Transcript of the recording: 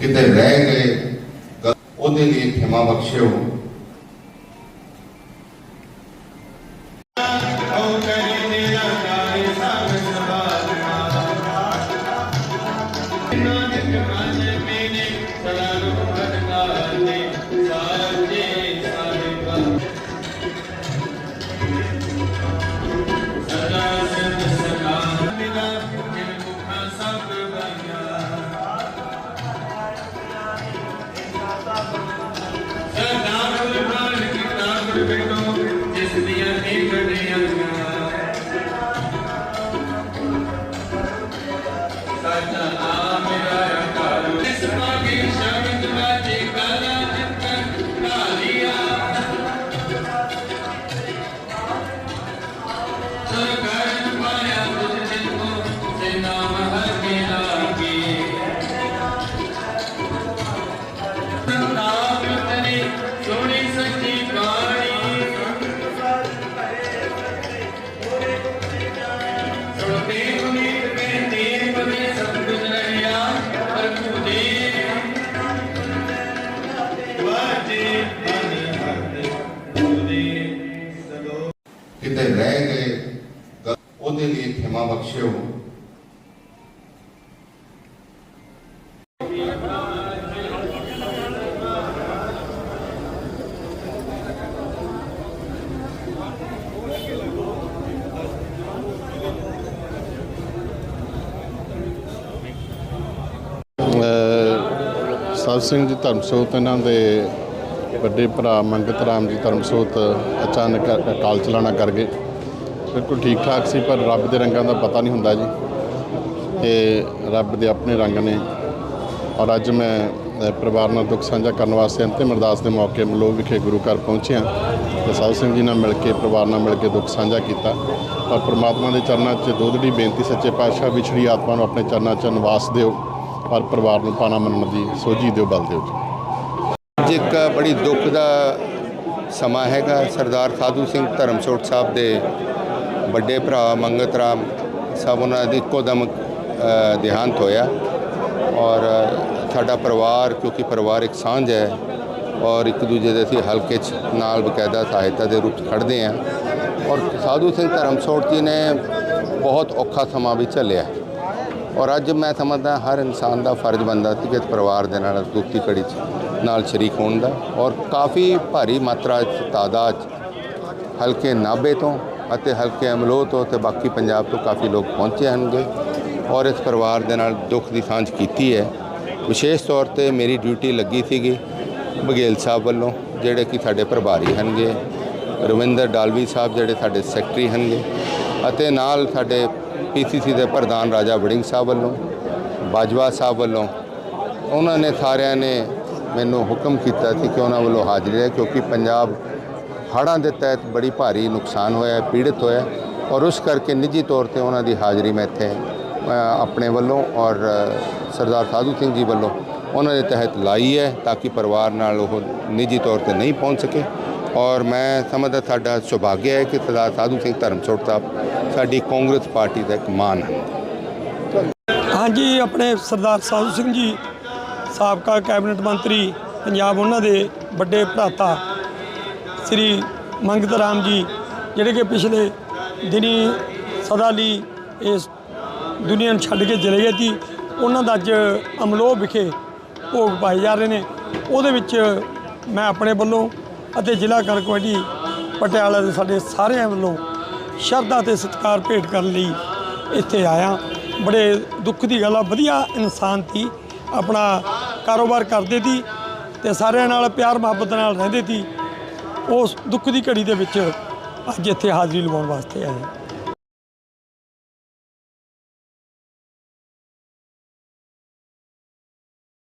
ਕਿਤੇ ਰਹਿ ਗਏ ਉਹਦੇ ਲਈ ਖਿਮਾ ਬਖਸ਼ਿਓ। ਜਿਸ ਦੀਆਂ ਇਹ ਗੱਡੀਆਂ ਸਾਡਾ ਆ ਮੇਰਾ ਘਰ ਇਸ ਪਾਗੇ ਉਹਦੇ ਲਈ ਖਿਮਾ ਬਖਸ਼ਿਓ। ਸਤ ਸਿੰਘ ਜੀ ਧਰਮਸੋਤ ਇਹਨਾਂ ਦੇ ਵੱਡੇ ਭਰਾ ਮੰਗਤ ਰਾਮ ਜੀ ਧਰਮਸੋਤ ਅਚਾਨਕ ਅਕਾਲ ਚਲਾਣਾ ਕਰ ਗਏ। ਬਿਲਕੁਲ ਠੀਕ ਠਾਕ ਸੀ, ਪਰ ਰੱਬ ਦੇ ਰੰਗਾਂ ਦਾ ਪਤਾ ਨਹੀਂ ਹੁੰਦਾ ਜੀ। ਤੇ ਰੱਬ ਦੇ ਆਪਣੇ ਰੰਗ ਨੇ। ਔਰ ਅੱਜ ਮੈਂ ਪਰਿਵਾਰ ਨਾਲ ਦੁੱਖ ਸਾਂਝਾ ਕਰਨ ਵਾਸਤੇ ਅੰਤਿਮ ਅਰਦਾਸ ਦੇ ਮੌਕੇ ਮਲੋ ਵਿਖੇ ਗੁਰੂ ਘਰ ਪਹੁੰਚਿਆ। ਤੇ ਸਾਧ ਸਿੰਘ ਜੀ ਨਾਲ ਮਿਲ ਕੇ, ਪਰਿਵਾਰ ਨਾਲ ਮਿਲ ਕੇ ਦੁੱਖ ਸਾਂਝਾ ਕੀਤਾ। ਔਰ ਪ੍ਰਮਾਤਮਾ ਦੇ ਚਰਨਾਂ 'ਚ ਦੋਦੜੀ ਬੇਨਤੀ ਸੱਚੇ ਪਾਤਸ਼ਾਹ ਵਿਛੜੀ ਆਤਮਾ ਨੂੰ ਆਪਣੇ ਚਰਨਾਂ 'ਚ ਨਿਵਾਸ ਦਿਓ। ਔਰ ਪਰਿਵਾਰ ਨੂੰ ਪਾਣਾ ਮੰਨਣ ਦੀ ਸੋਝੀ ਦਿਓ, ਬਲ ਦਿਓ ਜੀ। ਅੱਜ ਇੱਕ ਬੜੀ ਦੁੱਖ ਦਾ ਸਮਾਂ ਹੈਗਾ। ਸਰਦਾਰ ਸਾਧੂ ਸਿੰਘ ਧਰਮਸੋਟ ਸਾਹਿਬ ਦੇ ਵੱਡੇ ਭਰਾ, ਮੰਗਤ ਰਾਮ, ਸਭ ਉਹਨਾਂ ਦੀ ਇੱਕੋ ਦਮ ਦੇਹਾਂਤ ਹੋਇਆ। ਔਰ ਸਾਡਾ ਪਰਿਵਾਰ, ਕਿਉਂਕਿ ਪਰਿਵਾਰ ਇੱਕ ਸਾਂਝ ਹੈ, ਔਰ ਇੱਕ ਦੂਜੇ ਦੇ ਅਸੀਂ ਹਲਕੇ 'ਚ ਨਾਲ ਬਕਾਇਦਾ ਸਹਾਇਤਾ ਦੇ ਰੂਪ 'ਚ ਖੜਦੇ ਹਾਂ। ਔਰ ਸਾਧੂ ਸਿੰਘ ਧਰਮਸੋਤ ਜੀ ਨੇ ਬਹੁਤ ਔਖਾ ਸਮਾਂ ਵੀ ਝੱਲਿਆ। ਔਰ ਅੱਜ ਮੈਂ ਸਮਝਦਾ ਹਰ ਇਨਸਾਨ ਦਾ ਫਰਜ਼ ਬਣਦਾ ਸੀ ਕਿ ਪਰਿਵਾਰ ਦੇ ਨਾਲ ਦੁੱਖ ਕੜੀ 'ਚ ਨਾਲ ਸ਼ਰੀਕ ਹੋਣ ਦਾ। ਔਰ ਕਾਫੀ ਭਾਰੀ ਮਾਤਰਾ 'ਚ ਤਾਦਾਦ 'ਚ ਹਲਕੇ ਨਾਭੇ ਤੋਂ ਅਤੇ ਹਲਕੇ ਅਮਲੋਹ ਤੋਂ ਤੇ ਬਾਕੀ ਪੰਜਾਬ ਤੋਂ ਕਾਫੀ ਲੋਕ ਪਹੁੰਚੇ ਹਨਗੇ ਔਰ ਇਸ ਪਰਿਵਾਰ ਦੇ ਨਾਲ ਦੁੱਖ ਦੀ ਸਾਂਝ ਕੀਤੀ ਹੈ। ਵਿਸ਼ੇਸ਼ ਤੌਰ ਤੇ ਮੇਰੀ ਡਿਊਟੀ ਲੱਗੀ ਸੀਗੀ ਬਘੇਲ ਸਾਹਿਬ ਵੱਲੋਂ, ਜਿਹੜੇ ਕਿ ਸਾਡੇ ਪ੍ਰਭਾਰੀ ਹਨਗੇ ਰਵਿੰਦਰ ਡਾਲਵੀ ਸਾਹਿਬ ਜਿਹੜੇ ਸਾਡੇ ਸੈਕਟਰੀ ਹਨਗੇ ਅਤੇ ਨਾਲ ਸਾਡੇ ਪੀਸੀਸੀ ਦੇ ਪ੍ਰਧਾਨ ਰਾਜਾ ਵੜਿੰਗ ਸਾਹਿਬ ਵੱਲੋਂ, ਬਾਜਵਾ ਸਾਹਿਬ ਵੱਲੋਂ, ਉਹਨਾਂ ਨੇ ਸਾਰਿਆਂ ਨੇ ਮੈਨੂੰ ਹੁਕਮ ਕੀਤਾ ਸੀ ਕਿ ਉਹਨਾਂ ਵੱਲੋਂ ਹਾਜ਼ਰੀ ਹੈ ਕਿਉਂਕਿ ਪੰਜਾਬ ਹੜ੍ਹਾਂ ਦੇ ਤਹਿਤ ਬੜੀ ਭਾਰੀ ਨੁਕਸਾਨ ਹੋਇਆ ਹੈ, ਪੀੜਤ ਹੋਇਆ ਔਰ ਉਸ ਕਰਕੇ ਨਿੱਜੀ ਤੌਰ ਤੇ ਉਹਨਾਂ ਦੀ ਹਾਜ਼ਰੀ ਮੈਂ ਇੱਥੇ ਆਪਣੇ ਵੱਲੋਂ ਔਰ ਸਰਦਾਰ ਸਾਧੂ ਸਿੰਘ ਜੀ ਵੱਲੋਂ ਉਹਨਾਂ ਦੇ ਤਹਿਤ ਲਾਈ ਹੈ ਤਾਂ ਕਿ ਪਰਿਵਾਰ ਨਾਲ ਉਹ ਨਿੱਜੀ ਤੌਰ ਤੇ ਨਹੀਂ ਪਹੁੰਚ ਸਕੇ। ਔਰ ਮੈਂ ਸਮਝਦਾ ਸਾਡਾ ਸੁਭਾਗਿਆ ਹੈ ਕਿ ਸਰਦਾਰ ਸਾਧੂ ਸਿੰਘ ਧਰਮਸੋਤ ਸਾਹਿਬ ਸਾਡੀ ਕਾਂਗਰਸ ਪਾਰਟੀ ਦਾ ਇੱਕ ਮਾਨ ਹੈ। ਹਾਂਜੀ ਆਪਣੇ ਸਰਦਾਰ ਸਾਧੂ ਸਿੰਘ ਜੀ ਸਾਬਕਾ ਕੈਬਨਿਟ ਮੰਤਰੀ ਪੰਜਾਬ ਉਹਨਾਂ ਦੇ ਵੱਡੇ ਭਰਾਤਾ ਸ੍ਰੀ ਮੰਗਤ ਰਾਮ ਜੀ, ਜਿਹੜੇ ਕਿ ਪਿਛਲੇ ਦਿਨੀ ਸਦਾ ਲਈ ਇਸ ਦੁਨੀਆ ਨੂੰ ਛੱਡ ਕੇ ਚਲੇ ਗਏ ਸੀ, ਉਹਨਾਂ ਦਾ ਅੱਜ ਅਮਲੋਹ ਵਿਖੇ ਭੋਗ ਪਾਏ ਜਾ ਰਹੇ ਨੇ। ਉਹਦੇ ਵਿੱਚ ਮੈਂ ਆਪਣੇ ਵੱਲੋਂ ਅਤੇ ਜ਼ਿਲ੍ਹਾ ਕਰ ਕਮੇਟੀ ਪਟਿਆਲਾ ਦੇ ਸਾਡੇ ਸਾਰਿਆਂ ਵੱਲੋਂ ਸ਼ਰਧਾ ਤੇ ਸਤਿਕਾਰ ਭੇਟ ਕਰਨ ਲਈ ਇੱਥੇ ਆਇਆ। ਬੜੇ ਦੁੱਖ ਦੀ ਗੱਲ ਆ, ਵਧੀਆ ਇਨਸਾਨ ਸੀ, ਆਪਣਾ ਕਾਰੋਬਾਰ ਕਰਦੇ ਸੀ ਤੇ ਸਾਰਿਆਂ ਨਾਲ ਪਿਆਰ ਮੁਹੱਬਤ ਨਾਲ ਰਹਿੰਦੇ ਸੀ। ਉਸ ਦੁੱਖ ਦੀ ਘੜੀ ਦੇ ਵਿੱਚ ਅੱਜ ਇੱਥੇ ਹਾਜ਼ਰੀ ਲਵਾਉਣ ਵਾਸਤੇ ਆਏ